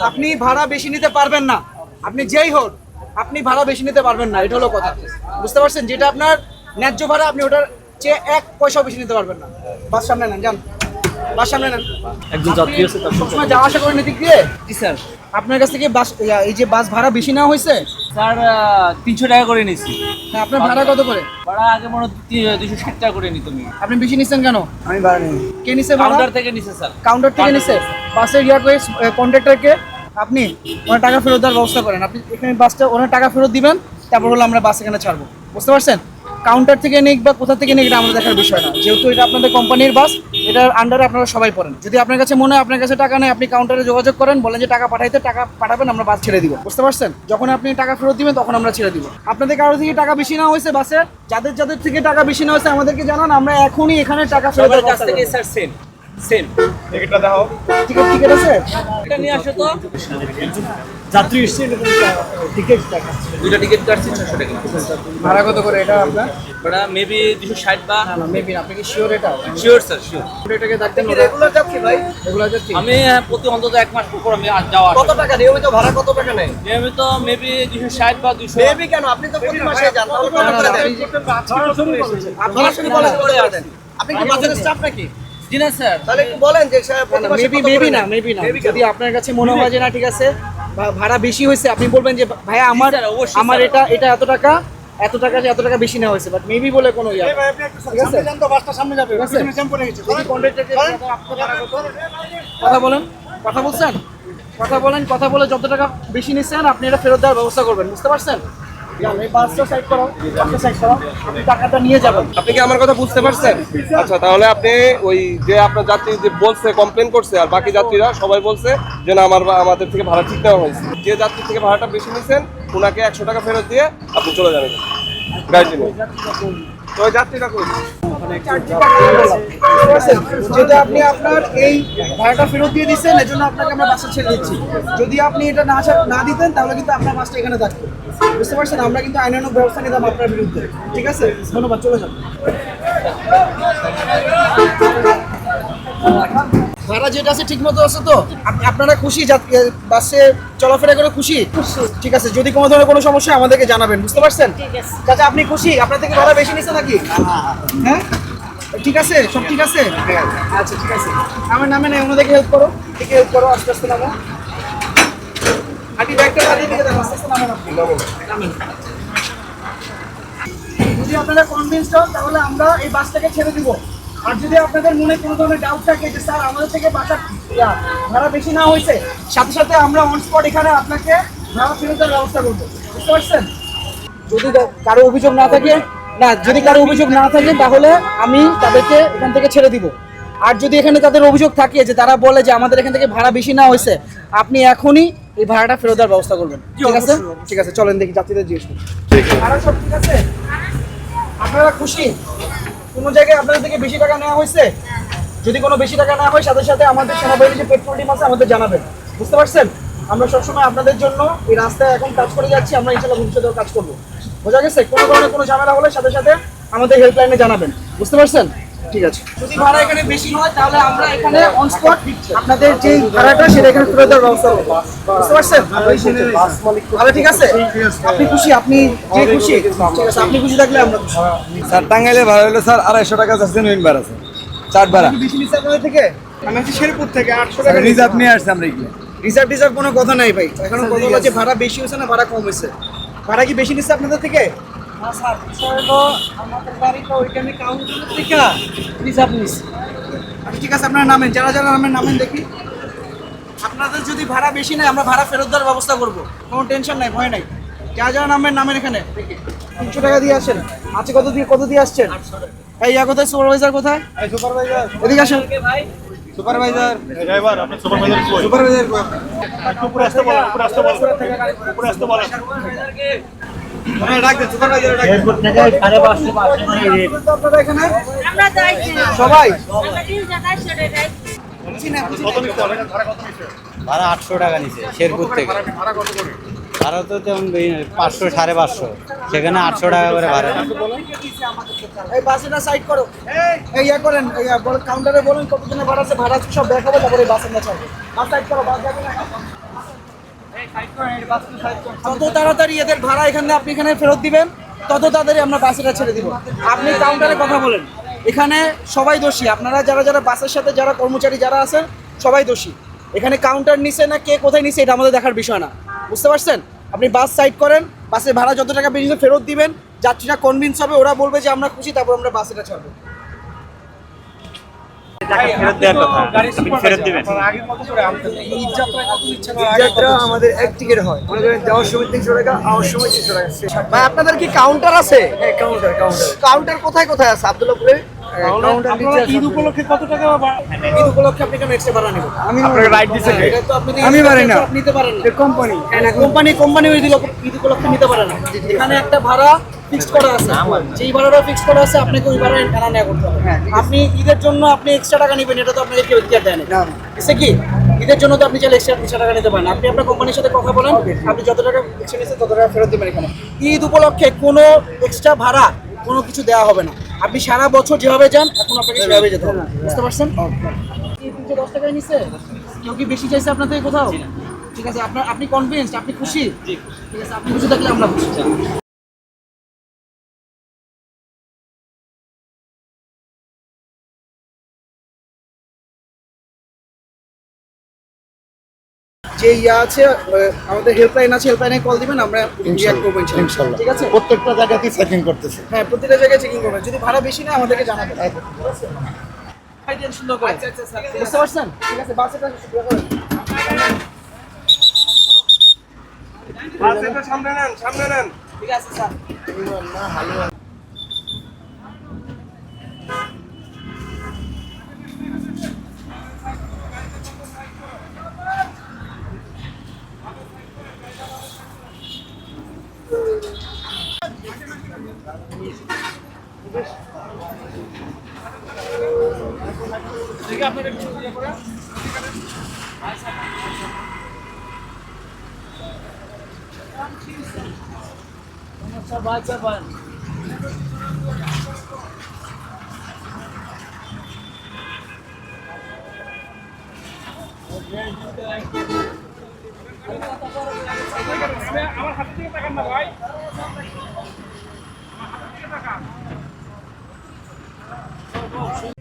আপনি ভাড়া বেশি নিতে পারবেন না। আপনি যেই হোক, আপনি ভাড়া বেশি নিতে পারবেন না, এটা হলো কথা। বুঝতে পারছেন? যেটা আপনার ন্যায্য ভাড়া, আপনি ওটার চেয়ে এক পয়সাও বেশি নিতে পারবেন না। বাস সামনে নেন, যান। বাস সামনে নেন। একজন যাত্রী আছে তার সবসময় যাওয়া আসা করেন এদিক দিয়ে? জি স্যার। আপনার কাছ থেকে বাস এই যে বাস ভাড়া বেশি নেওয়া হয়েছে? স্যার তিনশো টাকা করে নিছি হ্যাঁ, আপনার ভাড়া কত করে? ভাড়া আগে মনে দুশো ষাট টাকা করে নি তুমি আপনি বেশি নিচ্ছেন কেন? আমি ভাড়া নিই। কে নিছে ভাড়া? কাউন্টার থেকে নিছে স্যার। কাউন্টার থেকে নিছে? বাসের ইয়া করে কন্ট্রাক্টরকে আপনি ওনার টাকা ফেরত দেওয়ার ব্যবস্থা করেন। আপনি এখানে বাসটা ওনার টাকা ফেরত দিবেন তারপর হলো আমরা বাস এখানে ছাড়বো। বুঝতে পারছেন? কাউন্টার থেকে নিক বা কোথা থেকে নিক এটা আমাদের দেখার বিষয় না। যেহেতু এটা আপনাদের কোম্পানির বাস এটার আন্ডারে আপনারা সবাই পড়েন। যদি আপনার কাছে মনে হয় আপনার কাছে টাকা নেই আপনি কাউন্টারে যোগাযোগ করেন বলেন যে টাকা পাঠাইতে টাকা পাঠাবেন আমরা বাস ছেড়ে দিব। বুঝতে পারছেন? যখন আপনি টাকা ফেরত দিবেন তখন আমরা ছেড়ে দিব। আপনাদের কারও থেকে টাকা বেশি না হয়েছে বাসে যাদের যাদের থেকে টাকা বেশি না হয়েছে আমাদেরকে জানান আমরা এখনই এখানে টাকা ফেরত সেম সেম টিকিট টিকিট আছে? এটা নিয়ে আসো তো। যাত্রী এসছে টিকিট টাকা দুইটা টিকিট কাটছি ছশো টাকা। ভাড়া কত করে এটা আপনার? ভাড়া মেবি দুশো ষাট বা না মেবি আপনি কি শিওর এটা? শিওর স্যার শিওর এটাকে দেখতেন রেগুলার যাচ্ছি ভাই। রেগুলার যাচ্ছি আমি হ্যাঁ, প্রতি অন্তত এক মাস পর আমি আজ যাওয়া কত টাকা? নিয়মিত ভাড়া কত টাকা নেয়? নিয়মিত মেবি দুশো ষাট বা দুশো মেবি কেন? আপনি তো প্রতি মাসে যান তাহলে কত করে দেন? আপনি কি বাসের স্টাফ নাকি? জি না স্যার। তাহলে একটু বলেন যে মেবি মেবি না মেবি না যদি আপনার কাছে মনে হয় যে না ঠিক আছে ভাড়া বেশি হয়েছে আপনি বলবেন যে ভাইয়া আমার আমার এটা এটা এত টাকা এত টাকা এত টাকা বেশি নেওয়া হয়েছে বাট মেবি বলে কোনো ইয়া ঠিক আছে? সামনে যাবে? কথা বলেন কথা বলছেন? কথা বলেন কথা বলে যত টাকা বেশি নিচ্ছেন আপনি এটা ফেরত দেওয়ার ব্যবস্থা করবেন বুঝতে পারছেন? আপনি কি আমার কথা বুঝতে পারছেন? আচ্ছা তাহলে আপনি ওই যে আপনার যাত্রী যে বলছে কমপ্লেন করছে আর বাকি যাত্রীরা সবাই বলছে যে না আমার আমাদের থেকে ভাড়া ঠিক নেওয়া হয়েছে। যে যাত্রী থেকে ভাড়াটা বেশি নিয়েছেন ওনাকে একশো টাকা ফেরত দিয়ে আপনি চলে যাবেন। গাড়িটি নিয়ে তো যাত্রীটা কই? যেটা আপনি আপনার এই ভাড়াটা ফেরত দিয়ে দিচ্ছেন এজন্য আপনাকে আমরা বাসা ছেড়ে দিচ্ছি। যদি আপনি এটা না না দিতেন তাহলে কিন্তু আপনার বাসটা এখানে থাকতো বুঝতে পারছেন? আমরা কিন্তু আইনানুক ব্যবস্থা নিতাম আপনার বিরুদ্ধে। ঠিক আছে? ধন্যবাদ চলে যান। ভাড়া যেটা আছে ঠিক মতো আছে তো? আপনারা খুশি? বাসে চলাফেরা করে খুশি? ঠিক আছে যদি কোনো ধরনের কোনো সমস্যা আমাদেরকে জানাবেন বুঝতে পারছেন? চাচা আপনি খুশি? আপনার থেকে ভাড়া বেশি নিচ্ছে নাকি? হ্যাঁ ঠিক আছে? সব ঠিক আছে? আচ্ছা ঠিক আছে। আমার নামে নাই ওনাদেরকে হেল্প করো। ঠিক হেল্প করো আস্তে আস্তে নামো। যদি আপনারা কনভিন্স হন, তাহলে আমরা এই বাসটাকে ছেড়ে দিব। আর যদি আপনাদের মনে কোনো ধরনের ডাউট থাকে যে, স্যার, আমাদের থেকে বাসা ভাড়া বেশি না হয়েছে, সাথে সাথে আমরা অন স্পট এখানে আপনাকে ভাড়া ফেরত দেওয়ার ব্যবস্থা করব। বুঝতে পারছেন? যদি কারও অভিযোগ না থাকে, না, যদি কারও অভিযোগ না থাকে, তাহলে আমি তাদেরকে এখান থেকে ছেড়ে দিব। আর যদি এখানে তাদের অভিযোগ থাকে যে, তারা বলে যে, আমাদের এখান থেকে ভাড়া বেশি না হয়েছে, আপনি এখনই এই ভাড়াটা ফেরত দেওয়ার ব্যবস্থা করবেন। ঠিক আছে? ঠিক আছে চলেন দেখি যাত্রীদের জিজ্ঞেস করি। ভাড়া সব ঠিক আছে? আপনারা খুশি? কোনো জায়গায় আপনাদের থেকে বেশি টাকা নেওয়া হয়েছে? যদি কোনো বেশি টাকা নেওয়া হয় সাথে সাথে আমাদের সেনাবাহিনীর যে পেট্রোল টিম আছে আমাদের জানাবেন। বুঝতে পারছেন? আমরা সবসময় আপনাদের জন্য এই রাস্তায় এখন কাজ করে যাচ্ছি। আমরা ইনশাল্লাহ ভবিষ্যতেও কাজ করব। বোঝা গেছে? কোনো ধরনের কোনো ঝামেলা হলে সাথে সাথে আমাদের হেল্পলাইনে জানাবেন। বুঝতে পারছেন? ঠিক আছে। যদি ভাড়া এখানে বেশি হয় তাহলে আমরা এখানে অন স্পট আপনাদের যে ভাড়াটা সেটা এখানে তুলে দেওয়ার ব্যবস্থা করব। বুঝতে পারছেন? তাহলে ঠিক আছে? আপনি খুশি? আপনি যে খুশি ঠিক আছে আপনি খুশি থাকলে আমরা স্যার টাঙ্গাইলে ভাড়া হলো স্যার আড়াইশো টাকা যাচ্ছে ভাড়া স্যার। চার ভাড়া। বেশি নিচ্ছে আপনাদের থেকে? আমি আছি শেরপুর থেকে আটশো টাকা রিজার্ভ নিয়ে আসছে আমরা এগুলো রিজার্ভ টিজার্ভ কোনো কথা নাই ভাই। এখন কথা হলো যে ভাড়া বেশি হয়েছে না ভাড়া কম হয়েছে। ভাড়া কি বেশি নিচ্ছে আপনাদের থেকে? আমাদের গাড়ি তো ওইখানে কাউন্টার থেকে রিজার্ভ নিচ্ছে আচ্ছা ঠিক আছে আপনার নামেন যারা যারা নামেন নামেন দেখি। আপনাদের যদি ভাড়া বেশি নেয় আমরা ভাড়া ফেরত দেওয়ার ব্যবস্থা করব। কোনো টেনশন নাই ভয় নাই। যারা যারা নামেন নামেন এখানে। তিনশো টাকা দিয়ে আসেন। আছে কত দিয়ে কত দিয়ে আসছেন? এই ইয়া কোথায়? সুপারভাইজার কোথায়? সুপারভাইজার। এদিকে আসেন। সুপারভাইজার। ড্রাইভার আপনার সুপারভাইজার কই? সুপারভাইজার উপরে আসতে বলেন উপরে আসতে বলেন উপরে আসতে বলেন সবাই? নিচ্ছে? ভাড়া কত নিচ্ছে? ভাড়া আটশো টাকা নিছে শেরপুর থেকে। ভাড়া ভাড়া কত করে? ভাড়া তো তেমন পাঁচশো সাড়ে পাঁচশো। সেখানে আটশো টাকা করে ভাড়া। এই বাসটা সাইড করো। এই ইয়া করেন কাউন্টারে বলুন কত দিনের ভাড়া আছে ভাড়া সব দেখাবো তারপরে বাস আমরা বাস সাইড করো বাস যাবে না। যত তাড়াতাড়ি এদের ভাড়া এখানে আপনি এখানে ফেরত দিবেন, তত তাড়াতাড়ি আমরা বাসেটা ছেড়ে দিব। আপনি কাউন্টারে কথা বলেন। এখানে সবাই দোষী। আপনারা যারা যারা বাসের সাথে যারা কর্মচারী যারা আছেন, সবাই দোষী। এখানে কাউন্টার নিছে না, কে কোথায় নিছে, এটা আমাদের দেখার বিষয় না। বুঝতে পারছেন? আপনি বাস সাইড করেন, বাসের ভাড়া যত টাকা বেরিয়েছে ফেরত দিবেন, যাত্রীরা কনভিন্স হবে, ওরা বলবে যে আমরা খুশি, তারপর আমরা বাসেটা ছাড়বো। ফেরত দেওয়ার কথা। আপনি ফেরত দিবেন। যাত্রা আমাদের এক টিকিট হয়। মনে করেন যাওয়ার সময় তিনশো টাকা আওয়ার সময় তিনশো টাকা। ভাই আপনাদের কি কাউন্টার আছে? কাউন্টার কাউন্টার কাউন্টার কোথায় কোথায় আছে? আব্দুল্লাপুরে আছে ঈদ উপলক্ষে কত টাকা ঈদ উপলক্ষে আপনি কেন এক্সট্রা ভাড়া নেবেন? আমি রাইট দিছে এটা তো আপনি আমি পারি না। নিতে পারেন না। কোম্পানি কোম্পানি কোম্পানি ওই দিল ঈদ উপলক্ষে নিতে পারে না। এখানে একটা ভাড়া ফিক্সড করা আছে। যেই ভাড়াটা ফিক্সড করা আছে আপনাকে ওই ভাড়া এখানে নেওয়া করতে হবে। আপনি ঈদের জন্য আপনি এক্সট্রা টাকা নেবেন এটা তো আপনাকে কেউ এখতিয়ার দেয় না। এসে কি? ঈদের জন্য তো আপনি চাইলে এক্সট্রা টাকা নিতে পারেন। আপনি আপনার কোম্পানির সাথে কথা বলেন আপনি যত টাকা এক্সট্রা তত টাকা ফেরত দেবেন এখানে। ঈদ উপলক্ষে কোনো এক্সট্রা ভাড়া কোনো কিছু দেওয়া হবে না। আপনি সারা বছর যেভাবে যান এখন আপনাকে সেভাবে যেতে হবে। বুঝতে পারছেন? তিনশো দশ টাকায় নিচ্ছে কেউ কি বেশি চাইছে আপনার থেকে কোথাও? ঠিক আছে আপনার আপনি কনভিন্সড আপনি খুশি? ঠিক আছে আপনি খুশি থাকলে আমরা খুশি। যে ইয়া আছে আমাদের হেল্পলাইন আছে হেল্পলাইনে কল দিবেন আমরা রিয়াক্ট করব ইনশাআল্লাহ ঠিক আছে? প্রত্যেকটা জায়গাতেই চেকিং করতেছে। হ্যাঁ প্রতিটা জায়গায় চেকিং করবেন। যদি ভাড়া বেশি না আমাদেরকে জানাবেন। টেনশন করে। বুঝতে পারছেন? ঠিক আছে বাসে বাস এটা সামনে নেন সামনে নেন। ঠিক আছে স্যার। সবাই আমার হাত থেকে টাকা না ভাই 中。走走